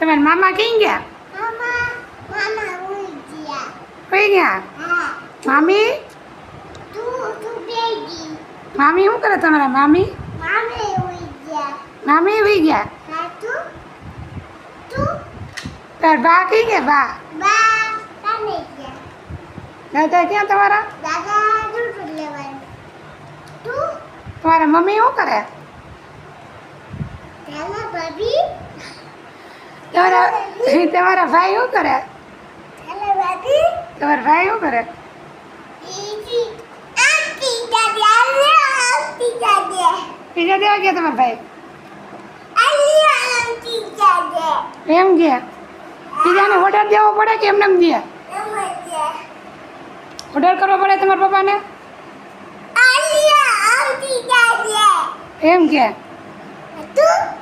તમારા મામા ક્યાં ગયા? કઈ મામી? મામી શું કરે તમારા મામી? મામે વહી ગયા. તાર બા કઈ ગયા? બા. દાદા ક્યાં તમારા? તમારા મમ્મી શું કરે? તમારા તમારા ભાઈ શું કરે? તમારા ભાઈ શું કરે? બીજા દેવા ગયા તમારા ભાઈ? એમ ગયા? બીજાને ઓર્ડર દેવો પડે કે એમને એમ ગયા? ઓર્ડર કરવો પડે તમારા પપ્પાને? એમ કે તું?